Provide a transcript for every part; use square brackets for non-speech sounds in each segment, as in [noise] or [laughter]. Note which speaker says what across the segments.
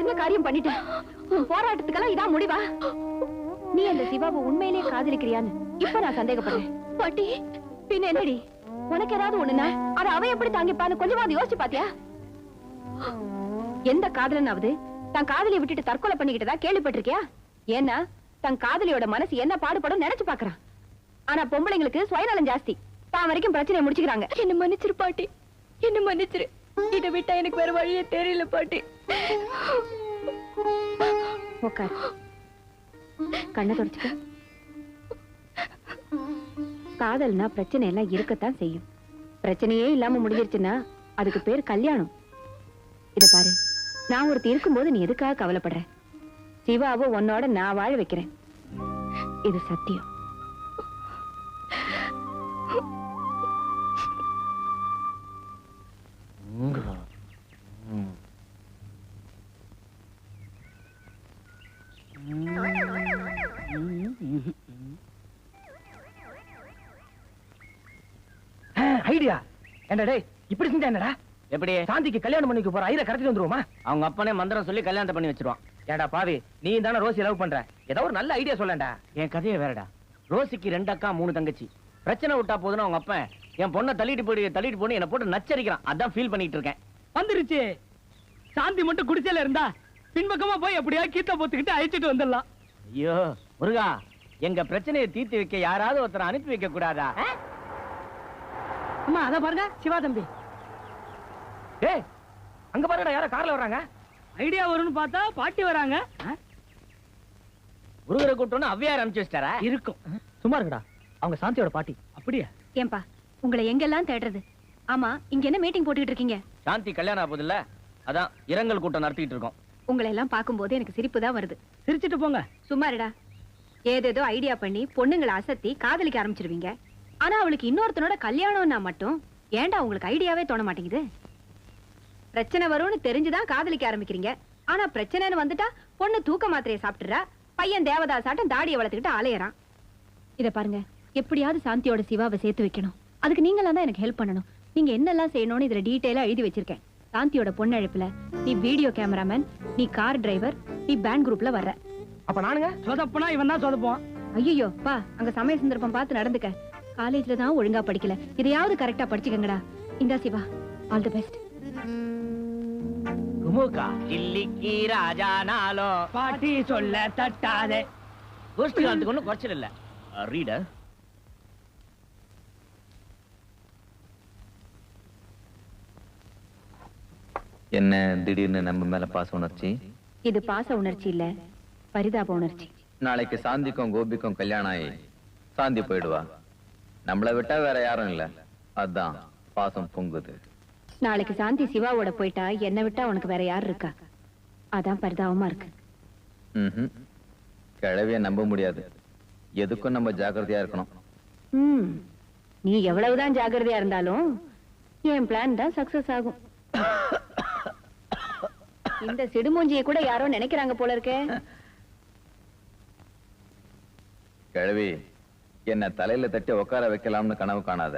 Speaker 1: என்ன காரியம் பண்ணிட்டேன் போராட்டத்துக்கெல்லாம் இதான் முடிவா? நீ அந்த சிவாவை உண்மையிலேயே காதலிக்கிறியான்னு இப்ப நான் சந்தேகப்படுறேன். பாட்டி பின்ன என்னடி? உனக்கு ஏதாவது ஒண்ணுனா அதை அவ எப்படி தாங்கிப்பான்னு கொஞ்சமாவது யோசிச்சு பாத்தியா? எந்த காதலனாவது தன் காதலியை விட்டுட்டு தற்கொலை பண்ணிக்கிட்டதா கேள்விப்பட்டிருக்கியா? ஏன்னா தன் காதலியோட மனசு என்ன பாடுபடும் நினைச்சு பாக்குறான். ஆனா பொம்பளைங்களுக்கு சுயநலம் ஜாஸ்தி. தான் வரைக்கும் பிரச்சனையை முடிச்சுக்கிறாங்க. என்ன மன்னிச்சிரு பாட்டி. என்ன மன்னிச்சிரு. இதை விட்டா எனக்கு வேற வழியே தெரியல பாட்டி. உட்கார் கண்ணை தொடச்சுக்க. காதல்னா பிரச்சனை எல்லாம் இருக்கத்தான் செய்யும். பிரச்சனையே இல்லாம முடிஞ்சிருச்சுன்னா அதுக்கு பேர் கல்யாணம். இத பாரு. நான் ஒருத்தி இருக்கும்போது நீ எதுக்காக கவலைப்படுற? சிவாவை உன்னோட நான் வாழ வைக்கிறேன். இது சத்தியம்.
Speaker 2: ஐடியா. டேய் இப்படி செஞ்சா என்னடா?
Speaker 3: எப்படி?
Speaker 2: சாந்திக்கு கல்யாணம் பண்ணிக்க போற ஐயரை கடத்திட்டு வந்துருவோமா?
Speaker 3: அவங்க அப்பனே மந்திரம் சொல்லி கல்யாணத்தை பண்ணி வச்சிருவான்.
Speaker 2: ஏடா பாவி நீ தானே ரோசி லவ் பண்ற? ஏதோ ஒரு நல்ல ஐடியா சொல்லண்டா
Speaker 3: என் கதையை வேறடா. ரோசிக்கு ரெண்டு அக்கா மூணு தங்கச்சி. பிரச்சனை விட்டா போதுன்னு அவங்க அப்பன் என் பொண்ணை தள்ளிட்டு போய் தள்ளிட்டு போன்னு என்ன போட்டு நச்சரிக்கிறான். அதான் ஃபீல் பண்ணிட்டு இருக்கேன்.
Speaker 4: வந்துருச்சு. சாந்தி மட்டும் குடிச்சல இருந்தா பின்பக்கமா போய் எப்படியா கீத்த போத்துக்கிட்டு அழிச்சிட்டு வந்துடலாம்.
Speaker 3: ஐயோ முருகா எங்க பிரச்சனையை தீர்த்து வைக்க யாராவது ஒருத்தரை அனுப்பி வைக்க கூடாதா
Speaker 4: அம்மா அத பாருங்க சிவா தம்பி.
Speaker 2: டேய் அங்க பாருடா யாரோ கார்ல வர்றாங்க.
Speaker 4: ஐடியா வரும்னு பார்த்தா பாட்டி வராங்க?
Speaker 3: முருகரை கூட்டம்னு அவ்வையார் அனுப்பிச்சு வச்சிட்டாரா?
Speaker 4: இருக்கும்.
Speaker 2: சும்மா இருக்குடா அவங்க சாந்தியோட பாட்டி.
Speaker 4: அப்படியா?
Speaker 1: ஏன்பா உங்களை எங்கெல்லாம் தேடுறது? ஆமா இங்க என்ன மீட்டிங் போட்டுக்கிட்டு இருக்கீங்க?
Speaker 3: சாந்தி கல்யாணம் ஆகுது இல்ல அதான் இரங்கல் கூட்டம் நடத்திட்டு இருக்கோம்.
Speaker 1: உங்களை எல்லாம் பார்க்கும்போது எனக்கு சிரிப்பு தான் வருது.
Speaker 4: சிரிச்சிட்டு போங்க.
Speaker 1: சும்மாருடா ஏதேதோ ஐடியா பண்ணி பொண்ணுங்களை அசத்தி காதலிக்க ஆரம்பிச்சிருவீங்க. ஆனா அவளுக்கு இன்னொருத்தனோட கல்யாணம்னா மட்டும் ஏன்டா உங்களுக்கு ஐடியாவே தோண மாட்டேங்குது? பிரச்சனை வரும்னு தெரிஞ்சுதான் காதலிக்க ஆரம்பிக்கிறீங்க. ஆனா பிரச்சனைன்னு வந்துட்டா பொண்ணு தூக்க மாத்திரையை சாப்பிட்டுறா. பையன் தேவதாசாட்டம் தாடியை வளர்த்துக்கிட்டு அலையறான். இத பாருங்க எப்படியாவது சாந்தியோட சிவாவை சேர்த்து வைக்கணும். அதுக்கு நீங்களாம் தான் எனக்கு ஹெல்ப் பண்ணணும். நீங்க என்னெல்லாம் செய்யணும்னு இதுல டீட்டெயிலா எழுதி வச்சிருக்கேன். சாந்தியோட பொண்ணழைப்புல நீ வீடியோ கேமராமேன் நீ கார் டிரைவர் நீ பேண்ட் குரூப்ல வர்ற.
Speaker 2: அப்ப நானுங்க?
Speaker 4: சொதப்புனா இவன் தான் சொதப்புவான்.
Speaker 1: ஐயோ பா அங்க சமய சந்தர்ப்பம் பார்த்து நடந்துக்க. காலேஜ்ல தான் ஒழுங்கா படிக்கல. இதையாவது கரெக்டா படிச்சுக்கங்கடா. இந்தா சிவா ஆல் தி பெஸ்ட்
Speaker 3: குமுகா டில்லிக்கு ராஜானாலும்
Speaker 4: பாட்டி சொல்ல தட்டாதே.
Speaker 3: கோஷ்டி காலத்துக்கு ஒன்றும் குறைச்சல் இல்ல. ரீடர்
Speaker 5: என்ன திடீர்னு நம்ம மேல பாச உணர்ச்சி?
Speaker 1: இது பாச உணர்ச்சி இல்ல பரிதாப உணர்ச்சி.
Speaker 5: நாளைக்கு சாந்திக்கும் கோபிக்கும் கல்யாணம் ஆகி சாந்தி போயிடுவா. நம்மளை விட்டா வேற யாரும் இல்ல. அதான் பாசம் பொங்குது.
Speaker 1: நாளைக்கு சாந்தி சிவாவோட போயிட்டா என்னை விட்டா உனக்கு வேற யார் இருக்கா? அதான் பரிதாபமா இருக்கு.
Speaker 5: கிழவிய நம்ப முடியாது. எதுக்கும் நம்ம ஜாக்கிரதையா இருக்கணும்.
Speaker 1: நீ எவ்வளவுதான் ஜாக்கிரதையா இருந்தாலும் என் பிளான் தான் சக்சஸ் ஆகும். இந்த சிடுமூஞ்சியை கூட யாரோ நினைக்கிறாங்க போல இருக்கே.
Speaker 5: கிழவி என்ன தலையில தட்டி உட்கார வைக்கலாம்னு கனவு காணாத.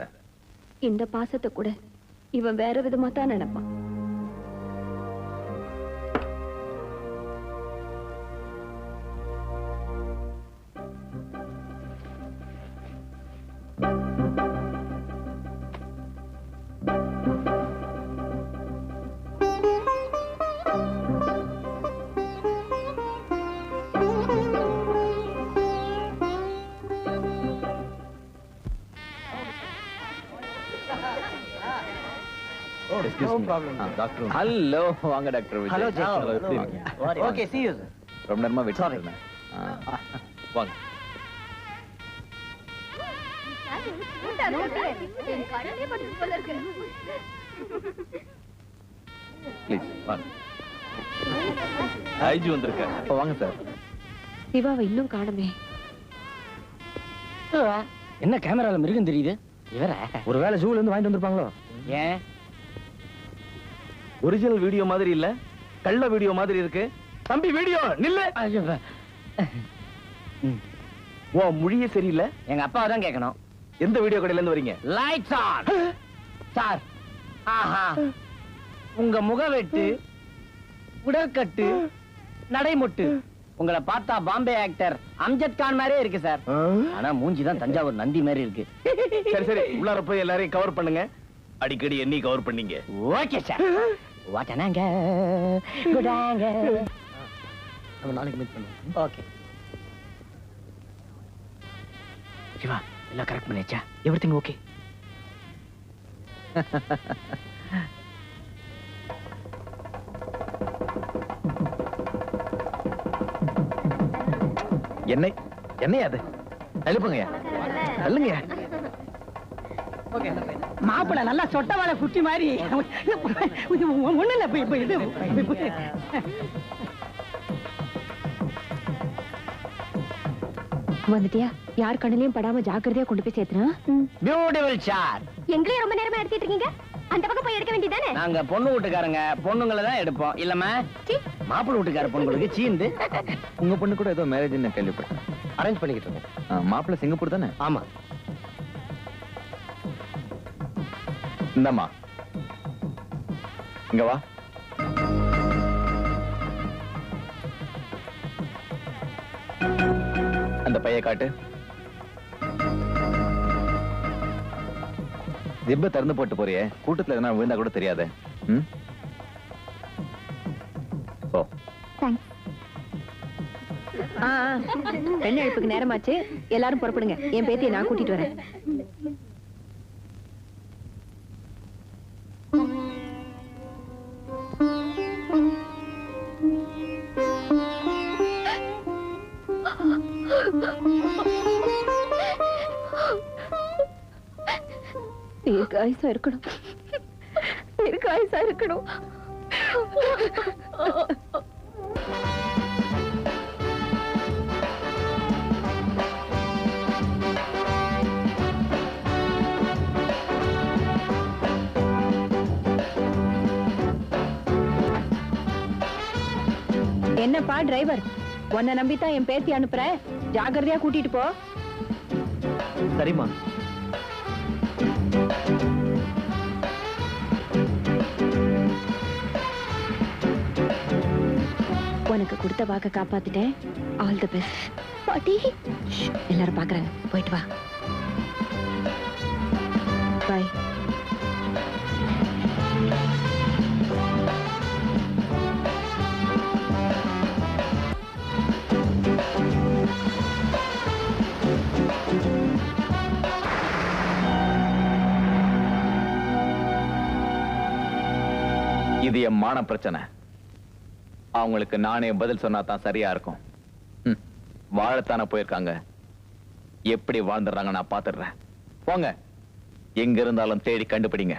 Speaker 1: இந்த பாசத்தை கூட. இவன் வேற விதமா தான் நினைப்பான்.
Speaker 5: ஹலோ வாங்க doctor
Speaker 2: Hello,
Speaker 5: Vijay?
Speaker 2: Okay see you
Speaker 5: ரொம்ப நேரமா வெயிட் பண்ணேன் வாங்க. ப்ளீஸ் வாங்க. ஐஜி வந்திருக்க. அப்ப வாங்க சார்
Speaker 1: சிவாவை இன்னும் காணுமே.
Speaker 3: என்ன கேமரால மிருகம் தெரியுது? இவர?
Speaker 2: ஒருவேளை ஜூல இருந்து வாங்கிட்டு வந்திருப்பாங்களோ?
Speaker 3: ஏன்?
Speaker 2: ஒரிஜினல் வீடியோ மாதிரி இல்ல. கள்ள வீடியோ மாதிரி இருக்கு. தம்பி வீடியோ நில்லு. ஓ மொழியே சரியில்லை.
Speaker 3: எங்க அப்பாவை தான் கேட்கணும்
Speaker 2: எந்த வீடியோ கடையில இருந்து வரீங்க
Speaker 3: லைட்ஸ் ஆன் சார் ஆஹா. உங்க முகவெட்டு உடற்கட்டு நடைமுட்டு. உங்களை பார்த்தா பாம்பே ஆக்டர் அம்ஜத் கான் மாதிரியே இருக்கு சார் ஆனா மூஞ்சி தான் தஞ்சாவூர் நந்தி மாதிரி இருக்கு.
Speaker 2: சரி சரி. உள்ளார போய் எல்லாரையும் கவர் பண்ணுங்க. அடிக்கடி என்னை கவர் பண்ணீங்க.
Speaker 3: Okay sir வாட்டனாங்க. குடாங்க
Speaker 2: நம்ம நாளைக்கு மீட் பண்ணுவோம்.
Speaker 3: ஓகே சிவா எல்லாம் கரெக்ட் பண்ணியாச்சா?
Speaker 2: எவ்ரிதிங் ஓகே என்னை என்னையா அது? எழுப்புங்கய்யா தள்ளுங்க [laughs]
Speaker 4: மாப்பிள நல்லா சொட்ட வாழை குட்டி மாதிரி. ஒண்ணு இல்ல இப்ப இது
Speaker 1: வந்துட்டியா? யார் கண்ணிலையும் படாம ஜாக்கிரதையா கொண்டு போய் சேர்த்துனா?
Speaker 3: பியூட்டிஃபுல் ஷாட்
Speaker 1: எங்களையும் ரொம்ப நேரமா எடுத்துட்டு இருக்கீங்க? அந்த பக்கம் போய் எடுக்க வேண்டியதானே
Speaker 3: நாங்க பொண்ணு வீட்டுக்காரங்க. பொண்ணுங்களை தான் எடுப்போம். இல்லம்மா மாப்பிள்ளை வீட்டுக்கார பொண்ணுங்களுக்கு சீந்து
Speaker 5: உங்க பொண்ணு கூட ஏதோ மேரேஜ்னு கேள்விப்பட்டேன்.
Speaker 2: அரேஞ்ச் பண்ணிக்கிட்டு இருக்கோம்
Speaker 5: மாப்பிள்ளை சிங்கப்பூர் தானே?
Speaker 2: ஆமா.
Speaker 5: இந்தம்மா. இங்க வா. அந்த பைய காட்டு. ஜிப்ப திறந்து போட்டு போறியே. கூட்டத்துல எதனா விழுந்தா கூட தெரியாது. ம்? ஓ
Speaker 1: பெண் எழுப்புக்கு நேரமாச்சு. எல்லாரும் புறப்படுங்க. என் பேத்தியை நான் கூட்டிட்டு வரேன். தீர்க்காயுசா இருக்கணும். தீர்க்காயுசா இருக்கணும். என்னப்பா டிரைவர் உன்னை நம்பித்தான் என் பேத்தி அனுப்புறேன் ஜாக்கிரதையா கூட்டிட்டு போ.
Speaker 2: சரிம்மா.
Speaker 1: உனக்கு கொடுத்த வாக்க காப்பாத்திட்டேன். ஆல் தி பெஸ்ட் பாட்டி. எல்லாரும் பாக்குறாங்க. போயிட்டு வா.
Speaker 5: இது என் மான பிரச்சனை. அவங்களுக்கு நானே பதில் சொன்னா தான் சரியா இருக்கும். ம், வாழத்தானே போயிருக்காங்க. எப்படி வாழ்ந்துடுறாங்க நான் பாத்துடுறேன் போங்க. எங்க இருந்தாலும் தேடி கண்டுபிடிங்க.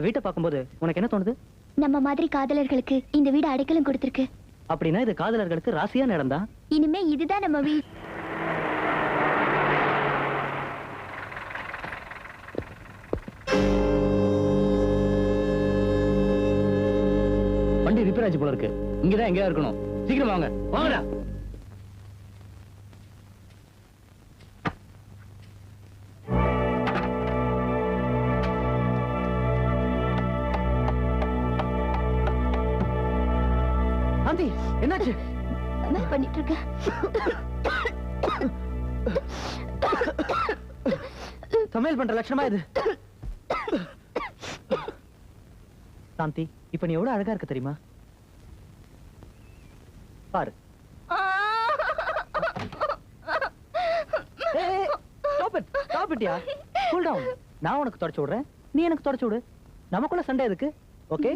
Speaker 4: இந்த வீட்டை பார்க்கும்போது உனக்கு என்ன தோணுது?
Speaker 6: நம்ம மாதிரி காதலர்களுக்கு இந்த வீடு அடைக்கலம் கொடுத்திருக்கு.
Speaker 4: அப்படின்னா இது காதலர்களுக்கு ராசியான இடம்
Speaker 6: இனிமே இதுதான் நம்ம வீடு வண்டி
Speaker 3: ரிப்பேர் ஆச்சு போல இருக்கு. இங்கதான் எங்கேயா இருக்கணும். சீக்கிரம் வாங்க. வாங்கடா.
Speaker 2: ஆண்டி என்னாச்சு?
Speaker 6: என்ன பண்ணிட்டு இருக்க
Speaker 2: சமையல் பண்ற லட்சணமா இது? சாந்தி இப்ப நீ எவ்வளவு அழகா இருக்க தெரியுமா? பாரு. கூல் டவுன் நான் உனக்கு தொடச்சு விடுறேன் நீ எனக்கு தொடச்சு விடு. நமக்குள்ள சண்டை எதுக்கு? ஓகே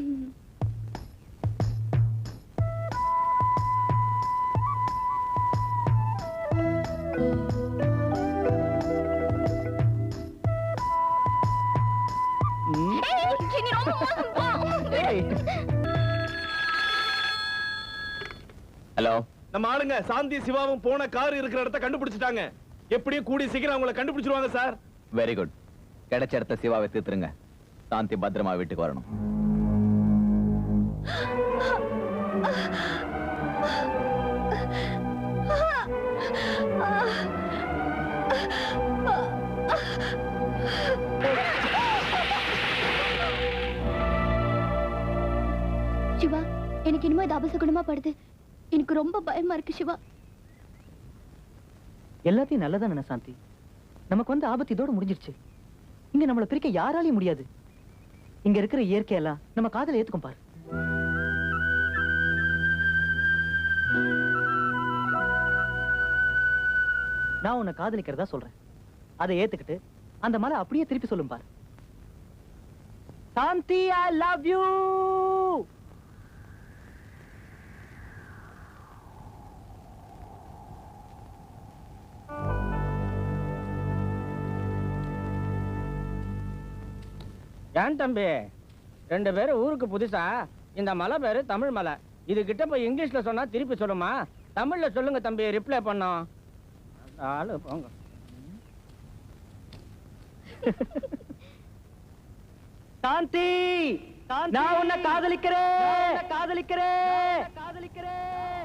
Speaker 5: ஹலோ
Speaker 2: நம்ம ஆளுங்க சாந்தி சிவாவும் போன கார் இருக்கிற இடத்த கண்டுபிடிச்சிட்டாங்க. எப்படியும் கூடி சீக்கிரம் அவங்கள கண்டுபிடிச்சிருவாங்க சார்.
Speaker 5: வெரி குட் கிடைச்ச இடத்த சிவாவை தீர்த்துருங்க. சாந்தி பத்திரமா வீட்டுக்கு வரணும்.
Speaker 6: இது அபசகுணமா படுது. எனக்கு ரொம்ப பயமா இருக்கு சிவா.
Speaker 2: எல்லாத்தையும் நல்லதா நினை சாந்தி. நமக்கு வந்து ஆபத்து இதோட முடிஞ்சிருச்சு. இங்க நம்மளை பிரிக்க யாராலையும் முடியாது. இங்க இருக்கிற இயற்கையெல்லாம் நம்ம காதல ஏத்துக்கும் பாரு. நான் உன்னை காதலிக்கிறதா சொல்றேன். அதை ஏத்துக்கிட்டு அந்த மலை அப்படியே திருப்பி சொல்லும் பாரு. சாந்தி ஐ லவ் யூ
Speaker 3: ஏன் தம்பி? ரெண்டு பேரும் ஊருக்கு புதுசா? இந்த மலை பேரு தமிழ் மலை. இது கிட்ட போய் இங்கிலீஷ்ல சொன்னா திருப்பி சொல்லுமா? தமிழ்ல சொல்லுங்க தம்பி ரிப்ளை பண்ணோம். ஆளு போங்க. [laughs]
Speaker 2: சாந்தி! நான் உன்னை காதலிக்கிறேன். காதலிக்கிறேன். காதலிக்கிறேன்.